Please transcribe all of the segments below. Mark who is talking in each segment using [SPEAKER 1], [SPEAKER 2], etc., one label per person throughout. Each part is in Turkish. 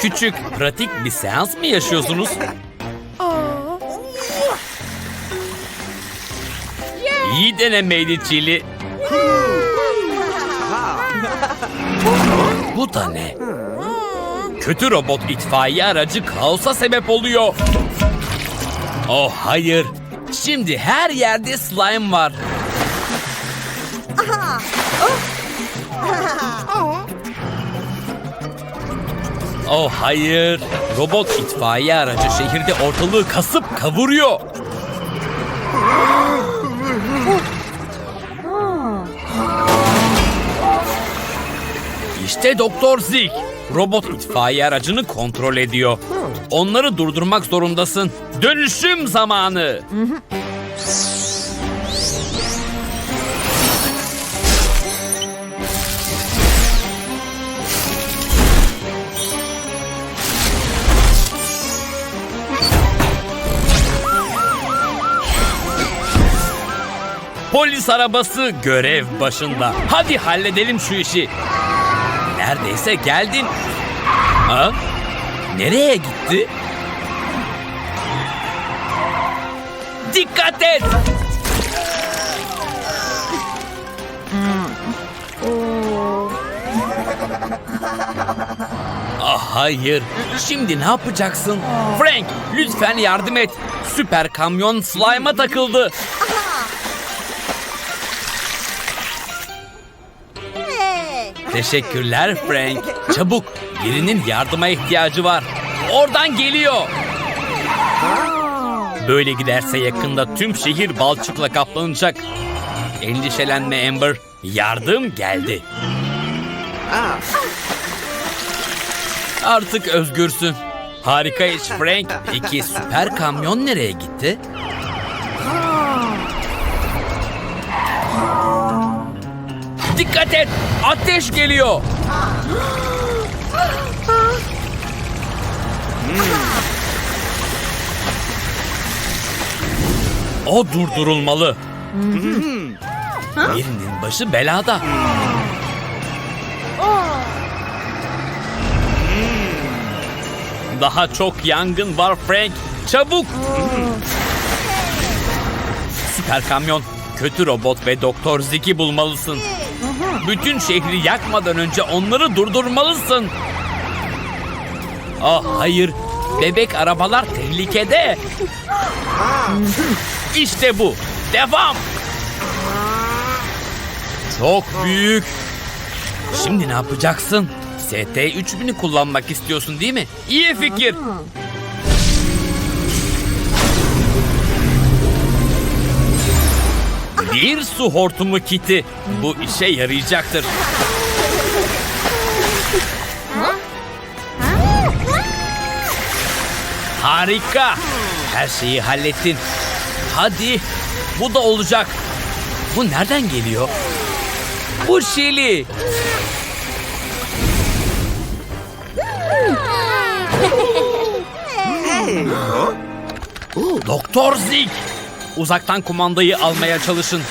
[SPEAKER 1] Küçük, pratik bir seans mı yaşıyorsunuz? İyi denemeydi Çili. Bu da ne? Kötü robot itfaiye aracı kaosa sebep oluyor. Oh hayır. Şimdi her yerde slime var. Oh hayır. Robot itfaiye aracı şehirde ortalığı kasıp kavuruyor. İşte Doktor Zig. Robot itfaiye aracını kontrol ediyor. Onları durdurmak zorundasın. Dönüşüm zamanı. Polis arabası görev başında. Hadi halledelim şu işi. Neredeyse geldin. Ha? Nereye gitti? Dikkat et! Ah hayır. Şimdi ne yapacaksın? Frank, lütfen yardım et. Süper kamyon slime'a takıldı. Teşekkürler Frank. Çabuk, birinin yardıma ihtiyacı var. Oradan geliyor. Böyle giderse yakında tüm şehir balçıkla kaplanacak. Endişelenme Amber. Yardım geldi. Artık özgürsün. Harika iş Frank. Peki süper kamyon nereye gitti? Dikkat et! Ateş geliyor! O durdurulmalı. Birinin başı belada. Daha çok yangın var Frank. Çabuk! Süper kamyon, kötü robot ve Doktor Zig'i bulmalısın. Bütün şehri yakmadan önce onları durdurmalısın. Ah hayır, bebek arabalar tehlikede. İşte bu, devam. Çok büyük. Şimdi ne yapacaksın? ST-3000'i kullanmak istiyorsun değil mi? İyi fikir. Bir su hortumu kiti. Bu işe yarayacaktır. Harika. Her şeyi hallettin. Hadi. Bu da olacak. Bu nereden geliyor? Bu Şili. Doktor Zig. Uzaktan kumandayı almaya çalışın.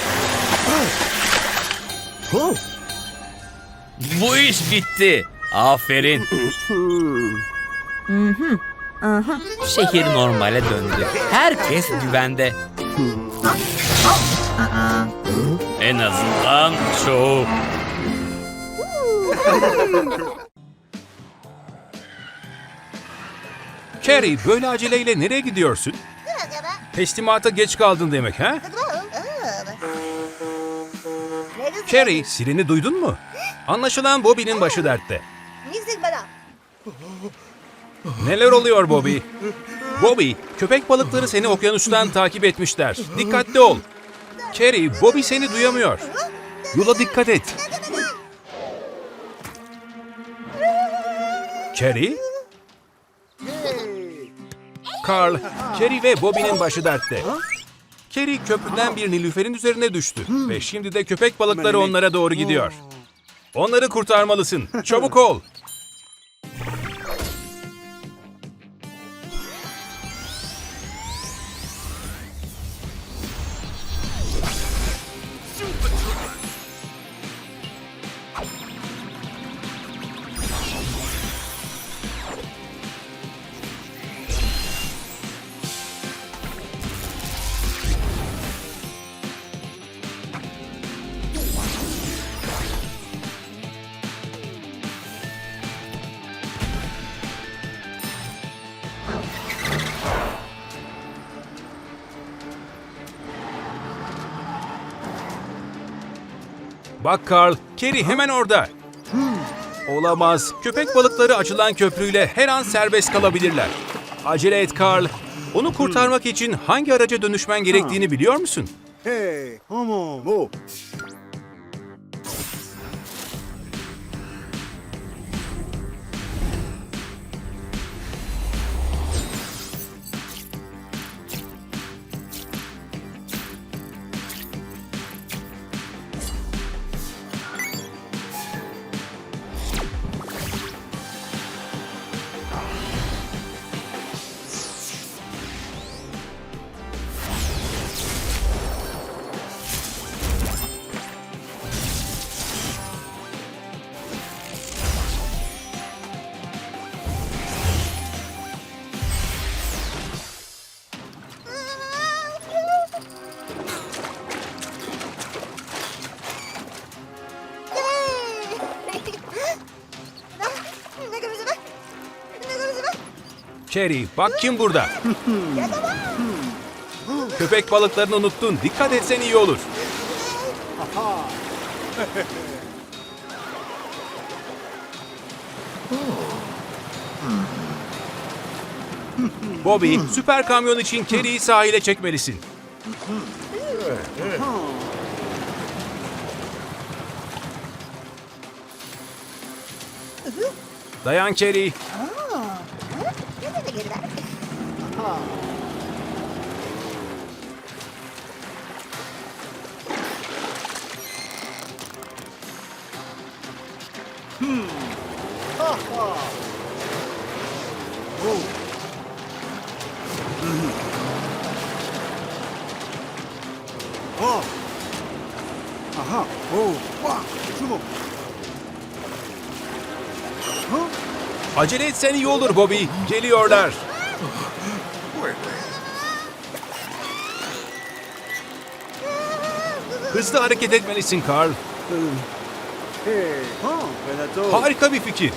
[SPEAKER 1] Bu iş bitti. Aferin. Şehir normale döndü. Herkes güvende. En azından çoğu.
[SPEAKER 2] Carrie böyle aceleyle nereye gidiyorsun? Teslimata geç kaldın demek ha? Carrie sireni duydun mu? Anlaşılan Bobby'nin başı dertte. Neler oluyor Bobby? Bobby, köpek balıkları seni okyanustan takip etmişler. Dikkatli ol. Carrie, Bobby seni duyamıyor. Yola dikkat et. Carrie? Carl, Carrie ve Bobby'nin başı dertte. Carrie köprüden bir nilüferin üzerine düştü ve şimdi de köpek balıkları onlara doğru gidiyor. Onları kurtarmalısın. Çabuk ol. Bak Carl, Kerry hemen orada. Olamaz. Köpek balıkları açılan köprüyle her an serbest kalabilirler. Acele et Carl. Onu kurtarmak için hangi araca dönüşmen gerektiğini biliyor musun?
[SPEAKER 3] Hey, 어 머, 뭐?
[SPEAKER 2] Kerry, bak kim burada. Köpek balıklarını unuttun. Dikkat etsen iyi olur. Bobby, süper kamyon için Kerry'i sahile çekmelisin. Dayan Kerry.
[SPEAKER 3] Hmm. Ha ha. -hmm. Oh. Aha. Oh. Vah.
[SPEAKER 2] Acele etsen iyi olur Bobby. Geliyorlar. Hızlı hareket etmelisin Carl. Harika bir fikir.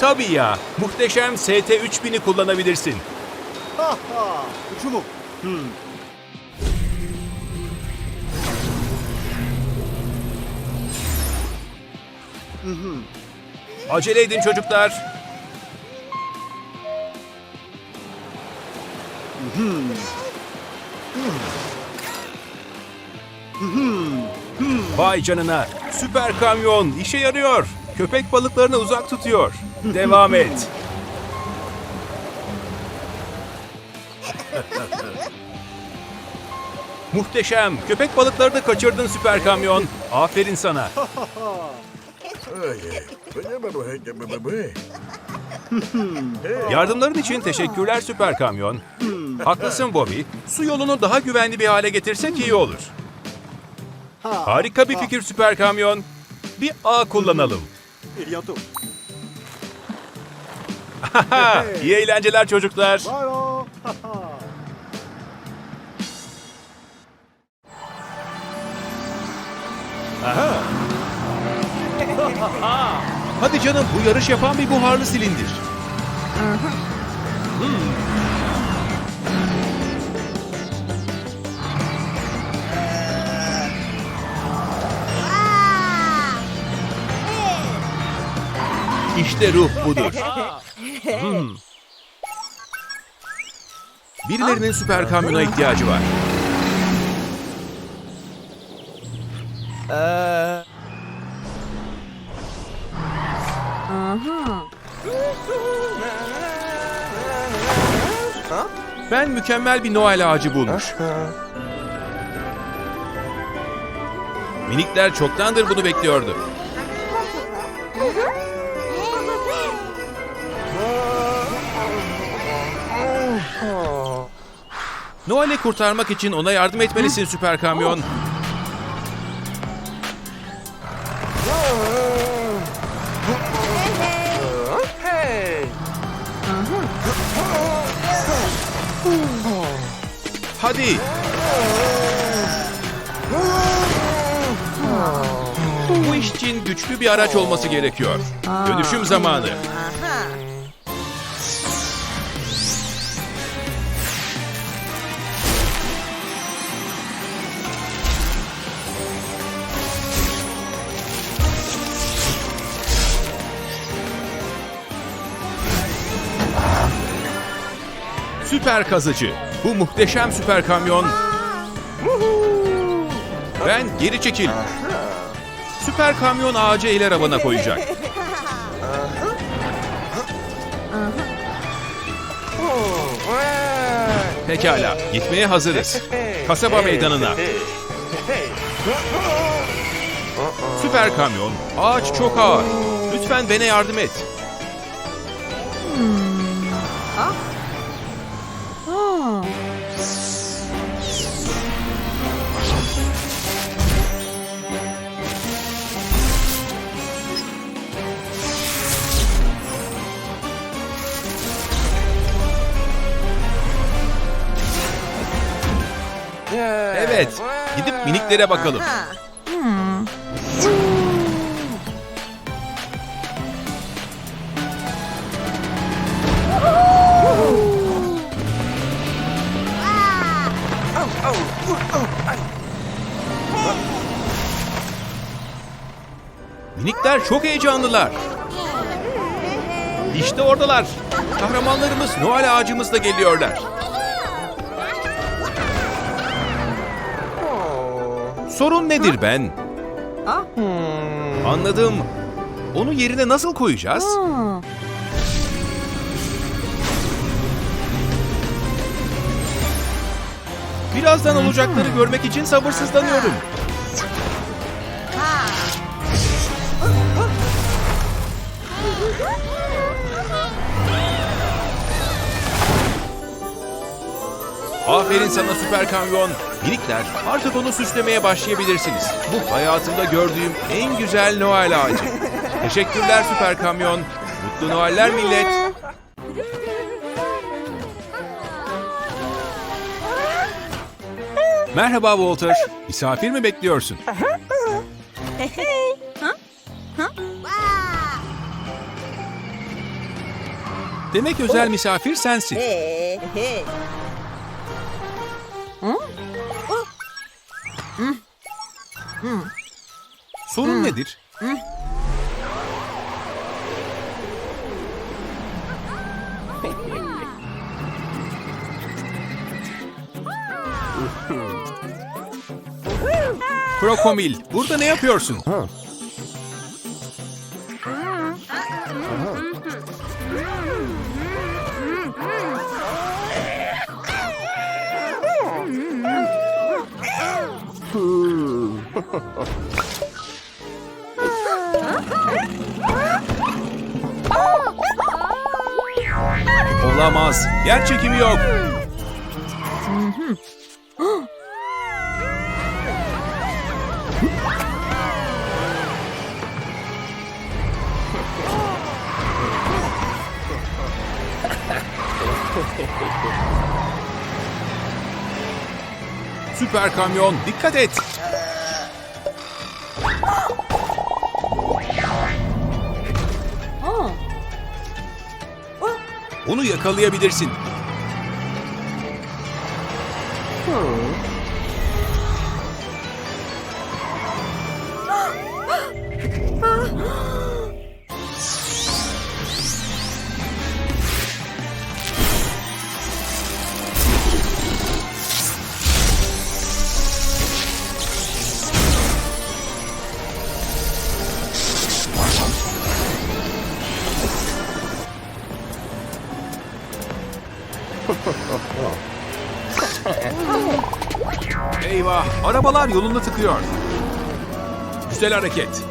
[SPEAKER 2] Tabii ya. Muhteşem ST-3000'i kullanabilirsin.
[SPEAKER 3] Uçumu. Hmm.
[SPEAKER 2] Acele edin çocuklar. Hmm. hmm. Vay canına. Süper kamyon işe yarıyor. Köpek balıklarını uzak tutuyor. Devam et. Muhteşem. Köpek balıklarını kaçırdın süper kamyon. Aferin sana. Yardımların için teşekkürler Süper Kamyon. Haklısın Bobby. Su yolunu daha güvenli bir hale getirsek iyi olur. Harika bir fikir süper kamyon. Bir A kullanalım. İyi eğlenceler çocuklar.
[SPEAKER 3] Aha.
[SPEAKER 2] Hadi canım bu yarış yapan bir buharlı silindir. Hmm. İşte ruh budur. Hmm. Birilerinin süper kamyona ihtiyacı var. Ben mükemmel bir Noel ağacı bulmuş. Minikler çoktandır bunu bekliyordu. Noel'i kurtarmak için ona yardım etmelisin süper kamyon. Hadi. Bu iş için güçlü bir araç olması gerekiyor. Dönüşüm zamanı. Süper kazıcı. Bu muhteşem süper kamyon. Ben geri çekil. Süper kamyon ağacı el arabana koyacak. Pekala, gitmeye hazırız. Kasaba meydanına. Süper kamyon, ağaç çok ağır. Lütfen bana yardım et. Evet, gidip miniklere bakalım. Minikler çok heyecanlılar. İşte oradalar. Kahramanlarımız Noel ağacımızla geliyorlar. Sorun nedir ben? Anladım. Onu yerine nasıl koyacağız? Birazdan olacakları görmek için sabırsızlanıyorum. Aferin sana süper kamyon. Minikler artık onu süslemeye başlayabilirsiniz. Bu hayatımda gördüğüm en güzel Noel ağacı. Teşekkürler süper kamyon. Mutlu Noeller millet. Merhaba Walter. Misafir mi bekliyorsun? Demek özel misafir sensin. Sorun nedir? Krokomil, burada ne yapıyorsun? Olamaz. Yer çekimi yok. Süper kamyon dikkat et. Yakalayabilirsin. Arabalar yolunu tıkıyor. Güzel hareket.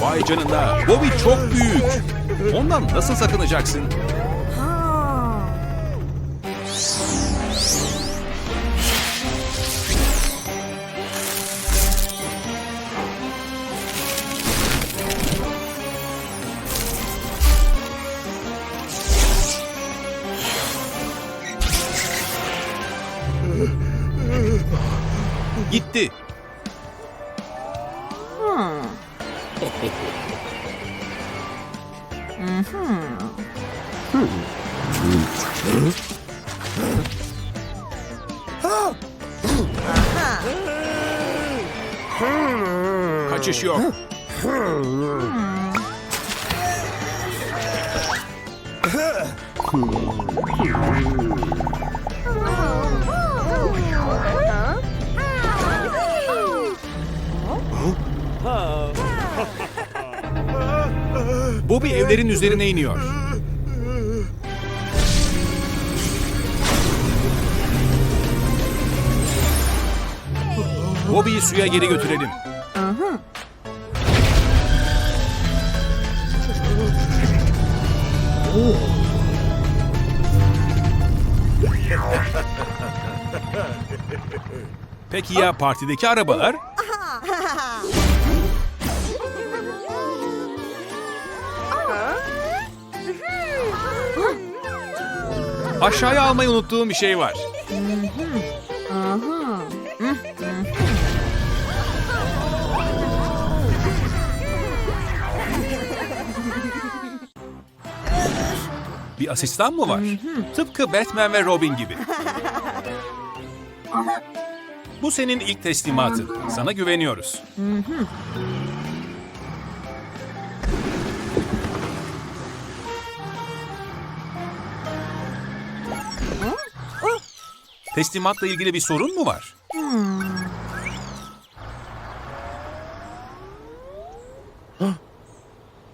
[SPEAKER 2] Vay canına, Bobby çok büyük. Ondan nasıl sakınacaksın? Gitti. Kaçış yok. Bobby evlerin üzerine iniyor. Bobby'yi suya geri götürelim. Peki ya partideki arabalar? Aşağıya almayı unuttuğum bir şey var. Bir asistan mı var? Tıpkı Batman ve Robin gibi. Bu senin ilk teslimatın. Sana güveniyoruz. Teslimatla ilgili bir sorun mu var?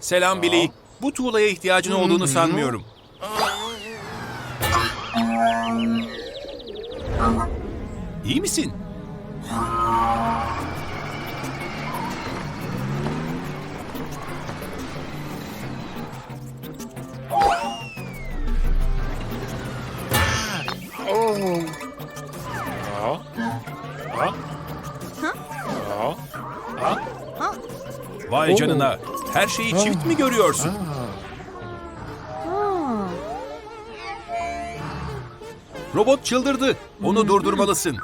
[SPEAKER 2] Selam Billy. Bu tuğlaya ihtiyacın olduğunu sanmıyorum. İyi misin? Vay canına. Her şeyi çift mi görüyorsun? Robot çıldırdı. Onu durdurmalısın.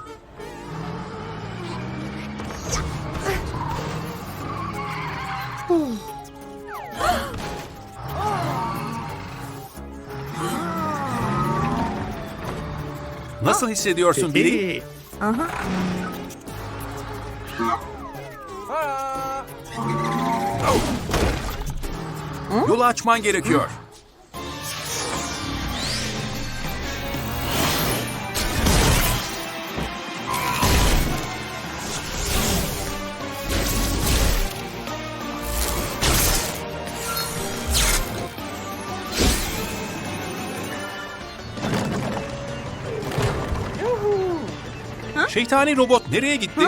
[SPEAKER 2] Nasıl hissediyorsun Billy? Yolu açman gerekiyor. Şeytani robot nereye gitti?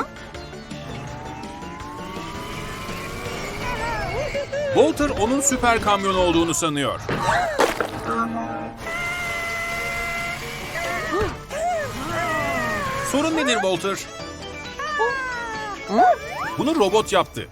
[SPEAKER 2] Walter onun süper kamyon olduğunu sanıyor. Sorun nedir Walter? Bunu robot yaptı.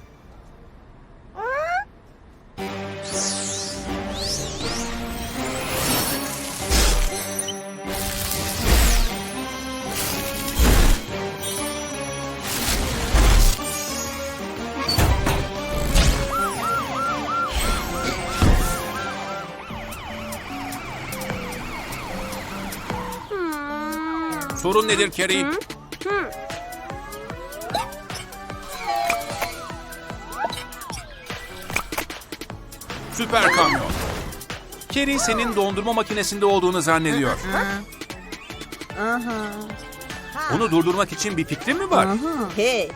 [SPEAKER 2] Sorun nedir Carrie? Süper kamyon. Carrie senin dondurma makinesinde olduğunu zannediyor. Onu durdurmak için bir fikrin mi var?
[SPEAKER 4] Hey,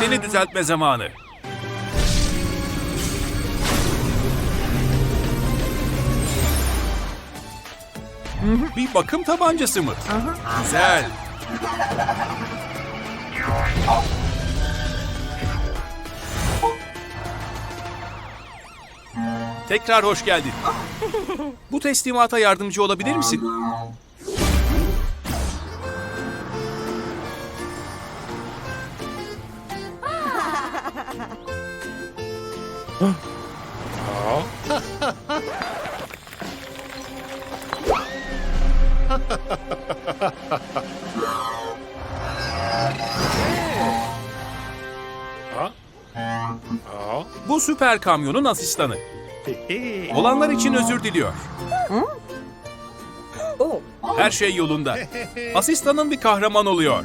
[SPEAKER 2] Seni düzeltme zamanı. Bir bakım tabancası mı? Güzel. Tekrar hoş geldin. Bu teslimata yardımcı olabilir misin? Bu süper kamyonun asistanı. Olanlar için özür diliyor. Her şey yolunda. Asistanın bir kahraman oluyor.